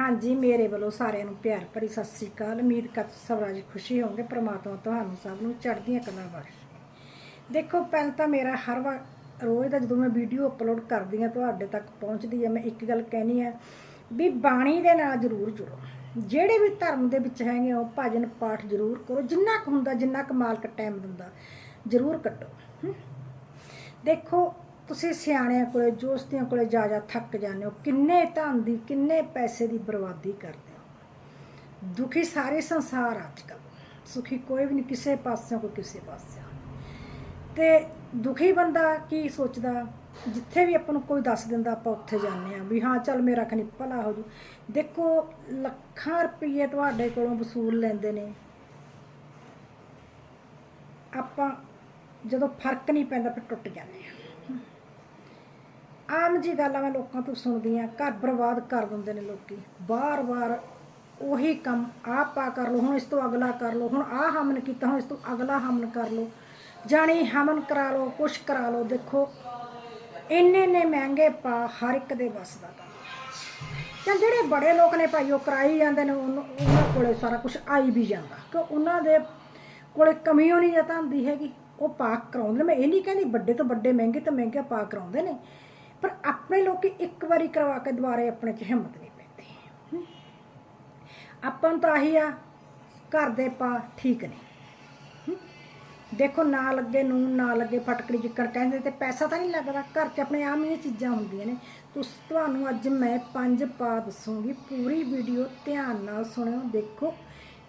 ਹਾਂਜੀ, ਮੇਰੇ ਵੱਲੋਂ ਸਾਰਿਆਂ ਨੂੰ ਪਿਆਰ ਭਰੀ ਸਤਿ ਸ੍ਰੀ ਅਕਾਲ। ਉਮੀਦ ਕਰ ਸਭ ਖੁਸ਼ੀ ਹੋਵੋਗੇ ਪ੍ਰਮਾਤਮਾ ਤੁਹਾਨੂੰ ਸਭ ਨੂੰ ਚੜ੍ਹਦੀਆਂ ਕਲਾਂ ਬਖਸ਼ੇ। ਦੇਖੋ, ਪਹਿਲਾਂ ਤਾਂ ਮੇਰਾ ਹਰ ਵਾਰ ਰੋਜ਼ ਦਾ ਜਦੋਂ ਮੈਂ ਵੀਡੀਓ ਅਪਲੋਡ ਕਰਦੀ ਆ ਤੁਹਾਡੇ ਤੱਕ ਪਹੁੰਚਦੀ ਆ ਮੈਂ ਇੱਕ ਗੱਲ ਕਹਿਣੀ ਆ ਵੀ ਬਾਣੀ ਦੇ ਨਾਲ ਜ਼ਰੂਰ ਜੁੜੋ। ਜਿਹੜੇ ਵੀ ਧਰਮ ਦੇ ਵਿੱਚ ਹੈਗੇ ਹੋ, ਭਜਨ ਪਾਠ ਜ਼ਰੂਰ ਕਰੋ। ਜਿੰਨਾ ਕੁ ਹੁੰਦਾ, ਜਿੰਨਾ ਕੁ ਮਾਲਕ ਟਾਈਮ ਦਿੰਦਾ, ਜ਼ਰੂਰ ਕੱਟੋ। ਦੇਖੋ ਤੁਸੀਂ ਸਿਆਣਿਆਂ ਕੋਲੇ ਜੋਸਤੀਆਂ ਕੋਲੇ ਜਾ ਜਾ ਥੱਕ ਜਾਂਦੇ ਹੋ। ਕਿੰਨੇ ਧਨ ਦੀ, ਕਿੰਨੇ ਪੈਸੇ ਦੀ ਬਰਬਾਦੀ ਕਰਦੇ ਹੋ। ਦੁਖੀ ਸਾਰੇ ਸੰਸਾਰ ਆ ਅੱਜ ਕੱਲ੍ਹ ਸੁਖੀ ਕੋਈ ਵੀ ਨਹੀਂ, ਕਿਸੇ ਪਾਸਿਓਂ ਕੋਈ ਕਿਸੇ ਪਾਸਿਓਂ। ਤੇ ਦੁਖੀ ਬੰਦਾ ਕੀ ਸੋਚਦਾ? ਜਿੱਥੇ ਵੀ ਆਪਾਂ ਨੂੰ ਕੋਈ ਦੱਸ ਦਿੰਦਾ, ਆਪਾਂ ਉੱਥੇ ਜਾਂਦੇ ਆ ਵੀ ਹਾਂ, ਚੱਲ ਮੇਰਾ ਕਨੀ ਭਲਾ ਹੋ ਜੂ। ਦੇਖੋ, ਲੱਖਾਂ ਰੁਪਏ ਤੁਹਾਡੇ ਕੋਲੋਂ ਵਸੂਲ ਲੈਂਦੇ ਨੇ। ਆਪਾਂ ਜਦੋਂ ਫ਼ਰਕ ਨਹੀਂ ਪੈਂਦਾ, ਫਿਰ ਟੁੱਟ ਜਾਂਦੇ ਆ ਆਮ ਜੀ ਗੱਲ ਆ ਮੈਂ ਲੋਕਾਂ ਤੋਂ ਸੁਣਦੀ ਆ ਘਰ ਬਰਬਾਦ ਕਰ ਦਿੰਦੇ ਨੇ ਲੋਕੀ। ਬਾਰ-ਬਾਰ ਉਹੀ ਕੰਮ ਆਹ ਪਾ ਕਰ ਲਓ, ਹੁਣ ਇਸ ਤੋਂ ਅਗਲਾ ਕਰ ਲਓ, ਹੁਣ ਆਹ ਹਮਨ ਕੀਤਾ, ਹੁਣ ਇਸ ਤੋਂ ਅਗਲਾ ਹਮਨ ਕਰ ਲਓ। ਜਾਣੀ ਹਮਨ ਕਰਾ ਲਓ, ਕੁਛ ਕਰਾ ਲਓ, ਦੇਖੋ, ਇੰਨੇ ਨੇ ਮਹਿੰਗੇ ਪਾ ਹਰ ਇੱਕ ਦੇ ਵੱਸ ਦਾ ਕੰਮ। ਚੱਲ ਜਿਹੜੇ ਬੜੇ ਲੋਕ ਨੇ ਭਾਈ, ਉਹ ਕਰਾਈ ਜਾਂਦੇ ਨੇ, ਉਹਨੂੰ- ਉਹਨਾਂ ਕੋਲੇ ਸਾਰਾ ਕੁਝ ਆਈ ਵੀ ਜਾਂਦਾ। ਕਿ ਉਹਨਾਂ ਦੇ ਕੋਲੇ ਕਮੀ ਹੋਣੀ ਜਾਂ ਤਾਂ ਹੁੰਦੀ ਹੈਗੀ, ਉਹ ਪਾਕ ਕਰਾਉਂਦੇ ਨੇ। ਮੈਂ ਇਹ ਨਹੀਂ ਕਹਿੰਦੀ ਵੱਡੇ ਤੋਂ ਵੱਡੇ, ਮਹਿੰਗੇ ਤੋਂ ਮਹਿੰਗੇ ਪਾਕ ਕਰਾਉਂਦੇ ਨੇ। ਪਰ ਲੋਕੀ ਇੱਕ ਵਾਰੀ ਕਰਵਾ ਕੇ ਦੁਬਾਰੇ ਆਪਣੇ 'ਚ ਹਿੰਮਤ ਨਹੀਂ ਪੈਂਦੀ। ਆਪਾਂ ਨੂੰ ਤਾਂ ਆਹੀ ਆ, ਘਰ ਦੇ ਪਾ ਠੀਕ ਨੇ। ਦੇਖੋ, ਨਾ ਲੱਗੇ ਨੂੰ, ਨਾ ਲੱਗੇ ਫਟਕੜੀ ਜਿੱਕਣ ਕਹਿੰਦੇ ਤੇ ਪੈਸਾ ਤਾਂ ਨਹੀਂ ਲੱਗਦਾ। ਘਰ 'ਚ ਆਪਣੇ ਆਮ ਹੀ ਚੀਜ਼ਾਂ ਹੁੰਦੀਆਂ ਨੇ। ਤੁਸ, ਤੁਹਾਨੂੰ ਅੱਜ ਮੈਂ ਪੰਜ ਪਾ ਦੱਸੂਗੀ। ਪੂਰੀ ਵੀਡੀਓ ਧਿਆਨ ਨਾਲ ਸੁਣਿਓ, ਦੇਖੋ।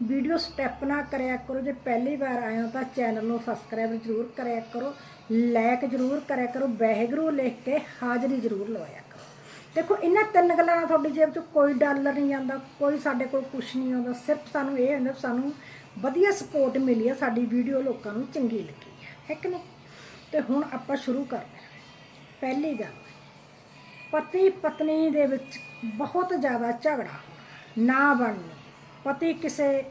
ਵੀਡੀਓ ਸਟੈਪ ਨਾ ਕਰਿਆ ਕਰੋ। ਜੇ ਪਹਿਲੀ ਵਾਰ ਆਏ ਹੋ ਤਾਂ ਚੈਨਲ ਨੂੰ ਸਬਸਕ੍ਰਾਈਬ ਜ਼ਰੂਰ ਕਰਿਆ ਕਰੋ। ਲਾਈਕ ਜ਼ਰੂਰ ਕਰਿਆ ਕਰੋ, ਵਾਹਿਗੁਰੂ ਲਿਖ ਕੇ ਹਾਜ਼ਰੀ ਜ਼ਰੂਰ ਲਵਾਇਆ ਕਰੋ। ਦੇਖੋ, ਇਹਨਾਂ ਤਿੰਨ ਗੱਲਾਂ ਨਾਲ ਤੁਹਾਡੀ ਜੇਬ 'ਚ ਕੋਈ ਡਾਲਰ ਨਹੀਂ ਜਾਂਦਾ ਕੋਈ ਸਾਡੇ ਕੋਲ ਕੁਝ ਨਹੀਂ ਆਉਂਦਾ, ਸਿਰਫ ਸਾਨੂੰ ਇਹ ਹੁੰਦਾ ਸਾਨੂੰ ਵਧੀਆ ਸਪੋਰਟ ਮਿਲੀ ਆ, ਸਾਡੀ ਵੀਡੀਓ ਲੋਕਾਂ ਨੂੰ ਚੰਗੀ ਲੱਗੀ ਹੈ ਹੈ ਕਿ ਨਹੀਂ? ਤੇ ਹੁਣ ਆਪਾਂ ਸ਼ੁਰੂ ਕਰਦੇ ਹਾਂ। ਪਹਿਲੀ ਗੱਲ ਪਤੀ ਪਤਨੀ ਦੇ ਵਿੱਚ ਬਹੁਤ ਜ਼ਿਆਦਾ ਝਗੜਾ ਨਾ ਬਣਨੀ। ਪਤੀ ਕਿਸੇ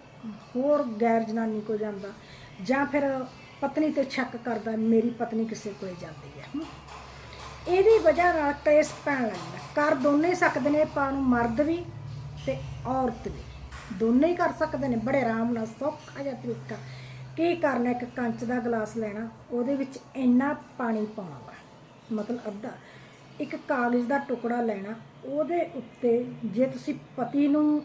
ਹੋਰ ਗੈਰ ਜਨਾਨੀ ਕੋ ਜਾਂਦਾ ਜਾਂ ਫਿਰ ਪਤਨੀ ਤੇ ਸ਼ੱਕ ਕਰਦਾ ਮੇਰੀ ਪਤਨੀ ਕਿਸੇ ਕੋਲੇ ਜਾਂਦੀ ਹੈ ਇਹਦੀ ਵਜ੍ਹਾ ਨਾਲ ਕਲੇਸ਼ ਪੈਣ ਲੱਗਦਾ ਕਰ ਦੋਨੇ ਹੀ ਸਕਦੇ ਨੇ ਪਾ ਨੂੰ ਮਰਦ ਵੀ ਤੇ ਔਰਤ ਵੀ। ਦੋਨੇ ਹੀ ਕਰ ਸਕਦੇ ਨੇ, ਬੜੇ ਆਰਾਮ ਨਾਲ, ਸੌਖਾ ਜਿਹਾ ਤਰੀਕਾ। ਕੀ ਕਰਨਾ, ਇੱਕ ਕੰਚ ਦਾ ਗਲਾਸ ਲੈਣਾ, ਉਹਦੇ ਵਿੱਚ ਇੰਨਾ ਪਾਣੀ ਪਾਉਣਾ ਵਾ। ਮਤਲਬ ਅੱਧਾ। ਇੱਕ ਕਾਗਜ਼ ਦਾ ਟੁਕੜਾ ਲੈਣਾ, ਉਹਦੇ ਉੱਤੇ ਜੇ ਤੁਸੀਂ ਪਤੀ ਨੂੰ,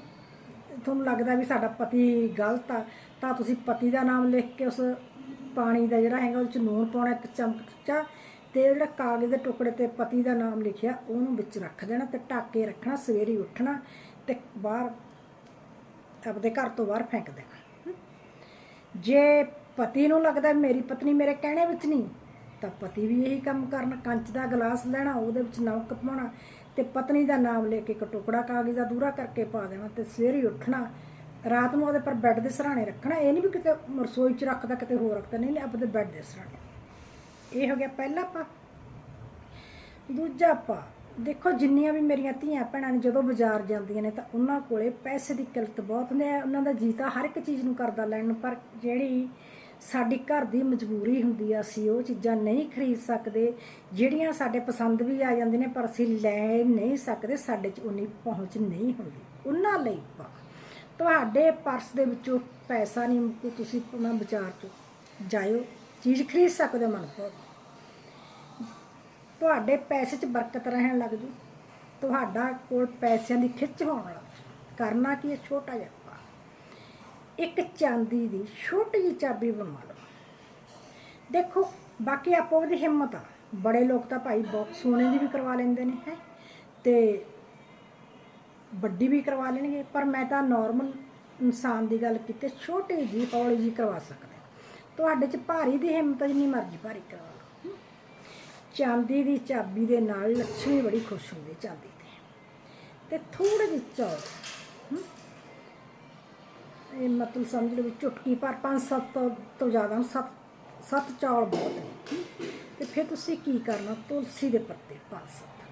ਤੁਹਾਨੂੰ ਲੱਗਦਾ ਵੀ ਸਾਡਾ ਪਤੀ ਗਲਤ ਆ, ਤਾਂ ਤੁਸੀਂ ਪਤੀ ਦਾ ਨਾਮ ਲਿਖ ਕੇ ਉਸ ਪਾਣੀ ਦਾ ਜਿਹੜਾ ਹੈਗਾ ਉਹਦੇ ਚ ਨੂਣ ਪਾਉਣਾ, ਇੱਕ ਚਮਚਾ ਤੇ ਜਿਹੜਾ ਕਾਗਜ਼ ਦੇ ਟੁਕੜੇ ਤੇ ਪਤੀ ਦਾ ਨਾਮ ਲਿਖਿਆ, ਉਹਨੂੰ ਵਿੱਚ ਰੱਖ ਦੇਣਾ ਤੇ ਢੱਕ ਕੇ ਰੱਖਣਾ, ਸਵੇਰੇ ਉੱਠਣਾ ਤੇ ਬਾਹਰ ਆਪਦੇ ਘਰ ਤੋਂ ਬਾਹਰ ਫੈਂਕ ਦੇਣਾ। ਜੇ ਪਤੀ ਨੂੰ ਲੱਗਦਾ ਮੇਰੀ ਪਤਨੀ ਮੇਰੇ ਕਹਿਣੇ ਵਿੱਚ ਨਹੀਂ, ਤਾਂ ਪਤੀ ਵੀ ਇਹੀ ਕੰਮ ਕਰਨ, ਕੰਚ ਦਾ ਗਲਾਸ ਲੈਣਾ, ਉਹਦੇ ਵਿੱਚ ਨਮਕ ਪਾਉਣਾ ਤੇ ਪਤਨੀ ਦਾ ਨਾਮ ਲੈ ਕੇ ਇੱਕ ਟੁਕੜਾ ਕਾਗਜ਼ ਦਾ ਦੂਰਾ ਕਰਕੇ ਪਾ ਦੇਣਾ ਤੇ ਸਵੇਰੇ ਉੱਠਣਾ ਰਾਤ ਨੂੰ ਉਹਦੇ ਪਰ ਬੈੱਡ ਦੇ ਸਰਾਣੇ ਰੱਖਣਾ, ਇਹ ਨਹੀਂ ਵੀ ਕਿਤੇ ਰਸੋਈ 'ਚ ਰੱਖਦਾ ਕਿਤੇ ਹੋਰ ਰੱਖਦਾ, ਨਹੀਂ ਆਪਦੇ ਬੈੱਡ ਦੇ ਸਰਾਣੇ। ਇਹ ਹੋ ਗਿਆ ਪਹਿਲਾ ਪਾ ਦੂਜਾ ਪਾ ਦੇਖੋ ਜਿੰਨੀਆਂ ਵੀ ਮੇਰੀਆਂ ਧੀਆਂ ਭੈਣਾਂ ਨੇ ਜਦੋਂ ਬਾਜ਼ਾਰ ਜਾਂਦੀਆਂ ਨੇ ਤਾਂ ਉਹਨਾਂ ਕੋਲੇ ਪੈਸੇ ਦੀ ਕਿਲਤ ਬਹੁਤ ਹੁੰਦੀ ਹੈ। ਉਹਨਾਂ ਦਾ ਜੀਤਾ ਹਰ ਇੱਕ ਚੀਜ਼ ਨੂੰ ਕਰਦਾ ਲੈਣ ਨੂੰ, ਪਰ ਜਿਹੜੀ ਸਾਡੀ ਘਰ ਦੀ ਮਜਬੂਰੀ ਹੁੰਦੀ ਆ, ਅਸੀਂ ਉਹ ਚੀਜ਼ਾਂ ਨਹੀਂ ਖਰੀਦ ਸਕਦੇ। ਜਿਹੜੀਆਂ ਸਾਡੇ ਪਸੰਦ ਵੀ ਆ ਜਾਂਦੀਆਂ ਨੇ, ਪਰ ਅਸੀਂ ਲੈ ਨਹੀਂ ਸਕਦੇ, ਸਾਡੇ 'ਚ ਉਨੀ ਪਹੁੰਚ ਨਹੀਂ ਹੁੰਦੀ। ਉਹਨਾਂ ਲਈ ਪਾ ਤੁਹਾਡੇ ਪਰਸ ਦੇ ਵਿੱਚੋਂ ਪੈਸਾ ਨਹੀਂ ਮੁੱਕੂ, ਤੁਸੀਂ ਉਹਨਾਂ ਬਾਜ਼ਾਰ 'ਚ ਜਾਇਓ, ਚੀਜ਼ ਖਰੀਦ ਸਕਦੇ ਹੋ ਮਨ ਭਾਉਂਦੀ ਤੁਹਾਡੇ ਪੈਸੇ 'ਚ ਬਰਕਤ ਰਹਿਣ ਲੱਗ ਜੂ। ਤੁਹਾਡਾ ਕੋਲ ਪੈਸਿਆਂ ਦੀ ਖਿੱਚ ਹੋਣ ਲੱਗ ਜੂ। ਕਰਨਾ ਕੀ ਹੈ? ਛੋਟਾ ਜਿਹਾ ਪਾ ਇੱਕ ਚਾਂਦੀ ਦੀ ਛੋਟੀ ਜਿਹੀ ਚਾਬੀ ਬਣਵਾ ਲਓ। ਦੇਖੋ, ਬਾਕੀ ਆਪੋ ਦੀ ਹਿੰਮਤ ਆ। ਬੜੇ ਲੋਕ ਤਾਂ ਭਾਈ ਬਹੁਤ ਸੋਨੇ ਦੀ ਵੀ ਕਰਵਾ ਲੈਂਦੇ ਨੇ, ਹੈ। ਤੇ ਵੱਡੀ ਵੀ ਕਰਵਾ ਲੈਣਗੇ, ਪਰ ਮੈਂ ਤਾਂ ਨਾਰਮਲ ਇਨਸਾਨ ਦੀ ਗੱਲ ਕੀਤੀ, ਛੋਟੇ ਜੀ ਹੌਲੀ ਜੀ ਕਰਵਾ ਸਕਦੇ ਤੁਹਾਡੇ 'ਚ ਭਾਰੀ ਦੀ ਹਿੰਮਤ ਜਿੰਨੀ ਮਰਜ਼ੀ ਭਾਰੀ ਕਰਵਾ ਲਓ। ਚਾਂਦੀ ਦੀ ਚਾਬੀ ਦੇ ਨਾਲ ਲੱਛਮੀ ਬੜੀ ਖੁਸ਼ ਹੁੰਦੀ ਚਾਂਦੀ ਤੇ। ਤੇ ਥੋੜੇ ਜਿਹੇ ਚੌਲ ਇਹ ਮਤਲਬ ਸਮਝ ਲਓ ਵੀ ਚੁਟਕੀ ਪਰ ਪੰਜ ਸੱਤ ਤੋਂ ਜ਼ਿਆਦਾ ਸੱਤ ਸੱਤ ਚੌਲ ਬਹੁਤ ਨੇ। ਹਮ। ਤੇ ਫਿਰ ਤੁਸੀਂ ਕੀ ਕਰਨਾ, ਤੁਲਸੀ ਦੇ ਪੱਤੇ ਪੰਜ ਸੱਤ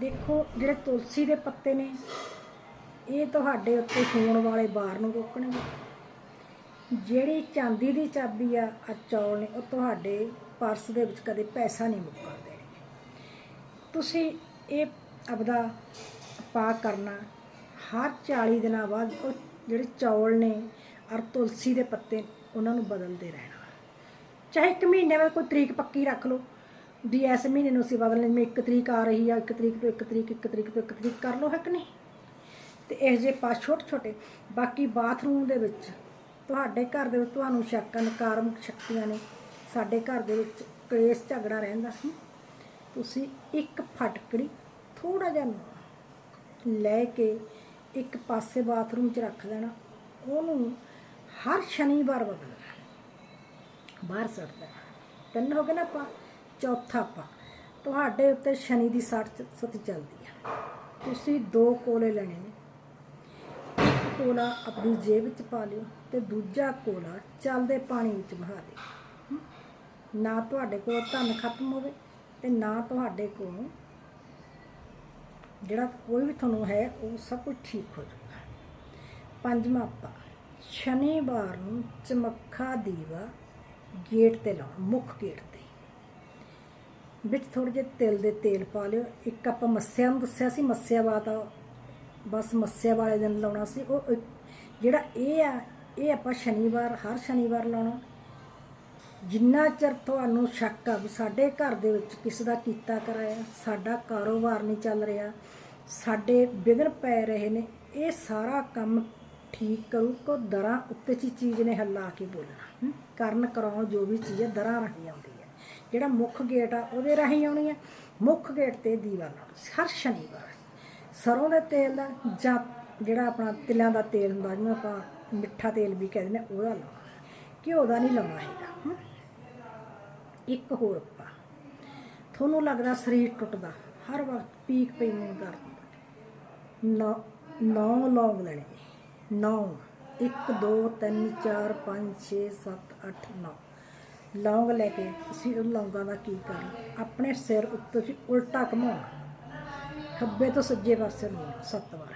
ਦੇਖੋ, ਜਿਹੜੇ ਤੁਲਸੀ ਦੇ ਪੱਤੇ ਨੇ, ਇਹ ਤੁਹਾਡੇ ਉੱਤੇ ਹੋਣ ਵਾਲੇ ਬਾਰ ਨੂੰ ਰੋਕਣਗੇ। ਜਿਹੜੀ ਚਾਂਦੀ ਦੀ ਚਾਬੀ ਆ ਆ ਚੌਲ ਨੇ, ਉਹ ਤੁਹਾਡੇ ਪਰਸ ਦੇ ਵਿੱਚ ਕਦੇ ਪੈਸਾ ਨਹੀਂ ਮੁੱਕਣ ਦੇਣਗੇ। ਤੁਸੀਂ ਇਹ ਆਪਦਾ ਪਾ ਕਰਨਾ, ਹਰ 40 ਦਿਨਾਂ ਬਾਅਦ ਉਹ ਜਿਹੜੇ ਚੌਲ ਨੇ, ਔਰ ਤੁਲਸੀ ਦੇ ਪੱਤੇ, ਉਹਨਾਂ ਨੂੰ ਬਦਲਦੇ ਰਹਿਣਾ। ਚਾਹੇ ਇੱਕ ਮਹੀਨੇ ਬਾਅਦ ਕੋਈ ਤਰੀਕ ਪੱਕੀ ਰੱਖ ਲਓ। ਵੀ ਇਸ ਮਹੀਨੇ ਨੂੰ ਅਸੀਂ ਬਦਲਣੇ ਜਿਵੇਂ ਇੱਕ ਤਰੀਕ ਆ ਰਹੀ ਆ, ਇੱਕ ਤਰੀਕ ਤੋਂ ਇੱਕ ਤਰੀਕ ਇੱਕ ਤਰੀਕ ਤੋਂ ਇੱਕ ਤਰੀਕ ਕਰ ਲਓ, ਹੈ ਕਿ ਨਹੀਂ? ਤੇ ਇਹ ਜੇ ਪਾ ਛੋਟੇ ਛੋਟੇ ਬਾਕੀ ਬਾਥਰੂਮ ਦੇ ਵਿੱਚ ਤੁਹਾਡੇ ਘਰ ਦੇ ਵਿੱਚ ਤੁਹਾਨੂੰ ਸ਼ੱਕ ਨਕਾਰਾਤਮਕ ਸ਼ਕਤੀਆਂ ਨੇ, ਸਾਡੇ ਘਰ ਦੇ ਵਿੱਚ ਕਲੇਸ਼, ਝਗੜਾ ਰਹਿੰਦਾ ਸੀ ਤੁਸੀਂ ਇੱਕ ਫਟਕੜੀ ਥੋੜਾ ਜਿਹਾ ਲੈ ਕੇ ਇੱਕ ਪਾਸੇ ਬਾਥਰੂਮ 'ਚ ਰੱਖ ਦੇਣਾ, ਉਹਨੂੰ ਹਰ ਸ਼ਨੀਵਾਰ ਬਦਲਣਾ, ਬਾਹਰ ਸੁੱਟ ਦੇਣਾ। ਤਿੰਨ ਹੋ ਗਏ ਨਾ ਆਪਾਂ? ਚੌਥਾ ਆਪਾਂ। ਤੁਹਾਡੇ ਉੱਤੇ ਸ਼ਨੀ ਦੀ ਸੱਟ ਸਤੀ ਚੱਲਦੀ ਹੈ ਤੁਸੀਂ ਦੋ ਕੋਲੇ ਲੈਣੇ ਨੇ। ਇੱਕ ਕੋਲਾ ਆਪਣੀ ਜੇਬ ਵਿੱਚ ਪਾ ਲਿਓ ਤੇ ਦੂਜਾ ਕੋਲਾ ਚੱਲਦੇ ਪਾਣੀ ਵਿੱਚ ਬਹਾ ਦਿਓ ਨਾ ਤੁਹਾਡੇ ਕੋਲ ਧਨ ਖਤਮ ਹੋਵੇ ਤੇ ਨਾ ਤੁਹਾਡੇ ਕੋਲ ਜਿਹੜਾ ਕੋਈ ਵੀ ਤੁਹਾਨੂੰ ਹੈ, ਉਹ ਸਭ ਕੁਝ ਠੀਕ ਹੋ ਜਾਊਗਾ। ਪੰਜਵਾਂ ਆਪਾਂ। ਸ਼ਨੀਵਾਰ ਨੂੰ ਚਮੱਖਾ ਦੀਵਾ ਗੇਟ ਤੇ ਲਾਉਣਾ, ਮੁੱਖ ਗੇਟ ਤੇ। ਵਿੱਚ ਥੋੜੇ ਜਿਹੇ ਤਿਲ ਦੇ ਤੇਲ ਪਾ ਲਿਓ। ਇੱਕ ਆਪਾਂ ਮੱਸਿਆ ਨੂੰ ਦੱਸਿਆ ਸੀ, ਮੱਸਿਆ ਵਾਤਾ ਬਸ ਮੱਸਿਆ ਵਾਲੇ ਦਿਨ ਲਾਉਣਾ ਸੀ। ਉਹ ਜਿਹੜਾ ਇਹ ਆ, ਇਹ ਆਪਾਂ ਸ਼ਨੀਵਾਰ, ਹਰ ਸ਼ਨੀਵਾਰ ਲਾਉਣਾ। ਜਿੰਨਾ ਚਿਰ ਤੁਹਾਨੂੰ ਸ਼ੱਕ ਆ ਵੀ ਸਾਡੇ ਘਰ ਦੇ ਵਿੱਚ ਕਿਸੇ ਦਾ ਕੀਤਾ ਕਰਾਇਆ, ਸਾਡਾ ਕਾਰੋਬਾਰ ਨਹੀਂ ਚੱਲ ਰਿਹਾ, ਸਾਡੇ ਵਿਘਨ ਪੈ ਰਹੇ ਨੇ, ਇਹ ਸਾਰਾ ਕੰਮ ਠੀਕ ਕਰੂ ਕੋ ਦਰਾਂ ਉੱਤੇ ਚੀਜ਼ ਨੇ ਹੱਲਾ ਕੇ ਬੋਲਣਾ। ਕਰਨ ਕਰਾਉਣ ਜੋ ਵੀ ਚੀਜ਼ ਹੈ, ਦਰਾਂ ਰਾਹੀਂ ਆਉਂਦੀ ਜਿਹੜਾ ਮੁੱਖ ਗੇਟ ਆ, ਉਹਦੇ ਰਾਹੀਂ ਆਉਣੀ ਹੈ ਮੁੱਖ ਗੇਟ ਤੇ ਦੀਵਾ ਲਾਉਣਾ। ਹਰ ਸ਼ਨੀਵਾਰ। ਸਰੋਂ ਦੇ ਤੇਲ ਦਾ ਜਾਂ ਜਿਹੜਾ ਆਪਣਾ ਤਿਲਾਂ ਦਾ ਤੇਲ ਹੁੰਦਾ, ਜਿਹਨੂੰ ਆਪਾਂ ਮਿੱਠਾ ਤੇਲ ਵੀ ਕਹਿੰਦੇ ਨੇ, ਉਹਦਾ ਲਾਉਣਾ। ਘਿਓ ਦਾ ਨਹੀਂ ਲਾਉਣਾ ਹੈਗਾ ਇੱਕ ਹੋਰ ਆਪਾਂ। ਤੁਹਾਨੂੰ ਲੱਗਦਾ ਸਰੀਰ ਟੁੱਟਦਾ, ਹਰ ਵਕਤ ਪੀਕ ਪਈ ਨੂੰ ਦਰਦ ਨੌ ਨੌ ਲੌਂਗ ਲੈਣੇ ਨੌ। 1 2 3 4 5 6 7 8 9 ਲੌਂਗ ਲੈ ਕੇ ਤੁਸੀਂ ਉਹ ਲੌਂਗਾਂ ਦਾ ਕੀ ਕਰਨਾ ਆਪਣੇ ਸਿਰ ਉੱਤੇ ਤੁਸੀਂ ਉਲਟਾ ਘਮਾਉਣਾ। ਖੱਬੇ ਤੋਂ ਸੱਜੇ ਪਾਸੇ ਨੂੰ ਸੱਤ ਵਾਰ।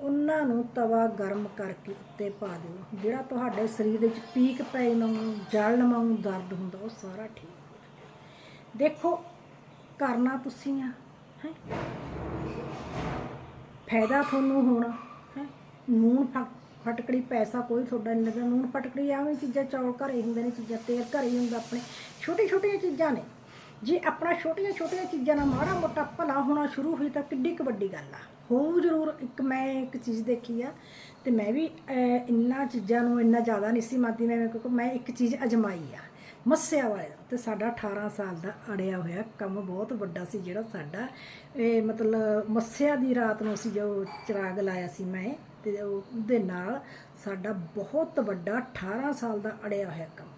ਉਹਨਾਂ ਨੂੰ ਤਵਾ ਗਰਮ ਕਰਕੇ ਉੱਤੇ ਪਾ ਦਿਓ। ਜਿਹੜਾ ਤੁਹਾਡੇ ਸਰੀਰ ਵਿੱਚ ਪੀਕ ਪੈ ਨੂੰ ਜਲਣ ਵਾਂਗ ਦਰਦ ਹੁੰਦਾ, ਉਹ ਸਾਰਾ ਠੀਕ ਹੋ ਦੇਖੋ, ਕਰਨਾ ਤੁਸੀਂ ਆ, ਹੈ? ਫਾਇਦਾ ਤੁਹਾਨੂੰ ਹੋਣਾ, ਹੈ? ਨੂਨ ਫ- ਫਟਕੜੀ ਪੈਸਾ ਕੋਈ ਤੁਹਾਡਾ ਨਹੀਂ ਲੱਗਦਾ। ਨੂਨ ਫਟਕੜੀ ਆਵੇਂ ਚੀਜ਼ਾਂ ਚੌਲ ਘਰੇ ਹੁੰਦੇ ਨੇ ਚੀਜ਼ਾਂ ਤੇਲ ਘਰੇ ਹੀ ਹੁੰਦਾ ਆਪਣੇ। ਛੋਟੀ ਛੋਟੀਆਂ ਚੀਜ਼ਾਂ ਨੇ। ਜੇ ਆਪਣਾ ਛੋਟੀਆਂ ਛੋਟੀਆਂ ਚੀਜ਼ਾਂ ਨਾਲ ਮਾੜਾ ਮੋਟਾ ਭਲਾ ਹੋਣਾ ਸ਼ੁਰੂ ਹੋਈ ਤਾਂ ਕਿੱਡੀ ਕੁ ਵੱਡੀ ਗੱਲ ਆ। ਹੋਊ ਜ਼ਰੂਰ ਇੱਕ ਮੈਂ ਇੱਕ ਚੀਜ਼ ਦੇਖੀ ਆ ਤੇ ਮੈਂ ਵੀ ਅਹ, ਇੰਨਾ ਚੀਜ਼ਾਂ ਨੂੰ ਇੰਨਾ ਜ਼ਿਆਦਾ ਨਹੀਂ ਸੀ ਮੰਨਦੀ ਮੈਂ ਕਿਉਂਕਿ ਮੈਂ ਇੱਕ ਚੀਜ਼ ਅਜਮਾਈ ਆ। ਮੱਸਿਆ ਵਾਲੇ ਦਾ ਤੇ ਸਾਡਾ 18 ਸਾਲ ਦਾ ਅੜਿਆ ਹੋਇਆ ਕੰਮ ਬਹੁਤ ਵੱਡਾ ਸੀ ਜਿਹੜਾ ਸਾਡਾ। ਇਹ ਮਤਲਬ ਮੱਸਿਆ ਦੀ ਰਾਤ ਨੂੰ ਅਸੀਂ ਜੋ ਚਿਰਾਗ ਲਾਇਆ ਸੀ ਮੈਂ ਤੇ ਉਹਦੇ ਨਾਲ ਸਾਡਾ ਬਹੁਤ ਵੱਡਾ 18 ਸਾਲ ਦਾ ਅੜਿਆ ਹੋਇਆ ਕੰਮ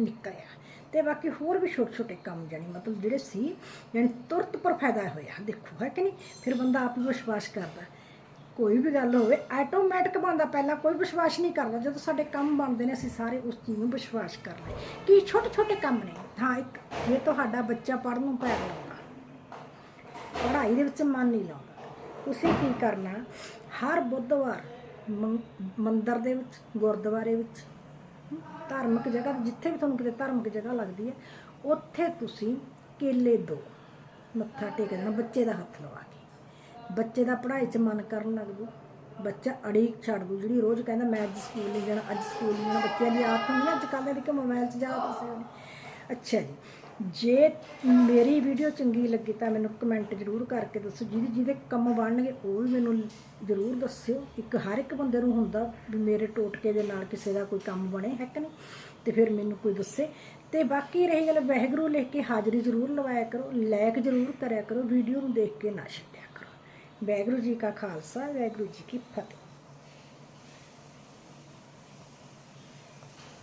ਨਿਕਲਿਆ। ਤੇ ਬਾਕੀ ਹੋਰ ਵੀ ਛੋਟੇ ਛੋਟੇ ਕੰਮ ਜਾਨੀ ਮਤਲਬ ਜਿਹੜੇ ਸੀ ਜਾਨੀ ਤੁਰਤ ਪਰ ਫਾਇਦਾ ਹੋਇਆ। ਦੇਖੋ, ਹੈ ਕਿ ਨਹੀਂ? ਫਿਰ ਬੰਦਾ ਆਪ ਹੀ ਵਿਸ਼ਵਾਸ ਕਰਦਾ। ਕੋਈ ਵੀ ਗੱਲ ਹੋਵੇ ਆਟੋਮੈਟਿਕ ਬਣਦਾ। ਪਹਿਲਾਂ ਕੋਈ ਵਿਸ਼ਵਾਸ ਨਹੀਂ ਕਰਦਾ। ਜਦੋਂ ਸਾਡੇ ਕੰਮ ਬਣਦੇ ਨੇ, ਅਸੀਂ ਸਾਰੇ ਉਸ ਚੀਜ਼ ਨੂੰ ਵਿਸ਼ਵਾਸ ਕਰਦੇ ਕੀ ਛੋਟੇ ਛੋਟੇ ਕੰਮ ਨੇ? ਹਾਂ, ਇੱਕ, ਜੇ ਤੁਹਾਡਾ ਬੱਚਾ ਪੜ੍ਹਨ ਨੂੰ ਪੈ ਲਾਉਣਾ ਪੜ੍ਹਾਈ ਦੇ ਵਿੱਚ ਮਨ ਨਹੀਂ ਲਾਉਂਦਾ ਤੁਸੀਂ ਕੀ ਕਰਨਾ, ਹਰ ਬੁੱਧਵਾਰ ਮੰ- ਮੰਦਿਰ ਦੇ ਵਿੱਚ, ਗੁਰਦੁਆਰੇ ਵਿੱਚ ਧਾਰਮਿਕ ਜਗ੍ਹਾ, ਜਿੱਥੇ ਵੀ ਤੁਹਾਨੂੰ ਕਿਤੇ ਧਾਰਮਿਕ ਜਗ੍ਹਾ ਲੱਗਦੀ ਹੈ, ਉੱਥੇ ਤੁਸੀਂ ਕੇਲੇ ਦੋ, ਮੱਥਾ ਟੇਕ ਦੇਣਾ ਬੱਚੇ ਦਾ ਹੱਥ ਲਵਾ ਕੇ। ਬੱਚੇ ਦਾ ਪੜ੍ਹਾਈ 'ਚ ਮਨ ਕਰਨ ਲੱਗ ਜੂ ਬੱਚਾ ਅੜੀ ਛੱਡ ਦੂ ਜਿਹੜੀ ਰੋਜ਼ ਕਹਿੰਦਾ ਮੈਂ ਅੱਜ ਸਕੂਲ ਨਹੀਂ ਜਾਣਾ, ਅੱਜ ਸਕੂਲ ਨਹੀਂ ਜਾਣਾ, ਬੱਚਿਆਂ ਦੀ ਆਦਤ ਹੁੰਦੀ ਅੱਜ ਕੱਲ੍ਹ ਦੇ ਕਿ ਮੋਬਾਈਲ 'ਚ ਜ਼ਿਆਦਾ ਫਸੇ ਅੱਛਾ ਜੀ। ਜੇ ਮੇਰੀ ਵੀਡੀਓ ਚੰਗੀ ਲੱਗੀ ਤਾਂ ਮੈਨੂੰ ਕਮੈਂਟ ਜ਼ਰੂਰ ਕਰਕੇ ਦੱਸੋ। ਜਿਹਦੇ ਜਿਹਦੇ ਕੰਮ ਬਣਨਗੇ, ਉਹ ਵੀ ਮੈਨੂੰ ਜ਼ਰੂਰ ਦੱਸਿਓ। ਇੱਕ ਹਰ ਇੱਕ ਬੰਦੇ ਨੂੰ ਹੁੰਦਾ ਵੀ ਮੇਰੇ ਟੋਟਕੇ ਦੇ ਨਾਲ ਕਿਸੇ ਦਾ ਕੋਈ ਕੰਮ ਬਣੇ, ਹੈ ਕਿ ਨਹੀਂ? ਤੇ ਫਿਰ ਮੈਨੂੰ ਕੋਈ ਦੱਸੇ। ਤੇ ਬਾਕੀ ਰਹੀ ਗੱਲ ਵਾਹਿਗੁਰੂ ਲਿਖ ਕੇ ਹਾਜ਼ਰੀ ਜ਼ਰੂਰ ਲਵਾਇਆ ਕਰੋ ਲਾਇਕ ਜ਼ਰੂਰ ਕਰਿਆ ਕਰੋ ਵੀਡੀਓ ਨੂੰ ਦੇਖ ਕੇ ਨਾ ਛੱਡਿਆ ਕਰੋ। ਵਾਹਿਗੁਰੂ ਜੀ ਕਾ ਖਾਲਸਾ, ਵਾਹਿਗੁਰੂ ਜੀ ਕੀ ਫਤਿਹ।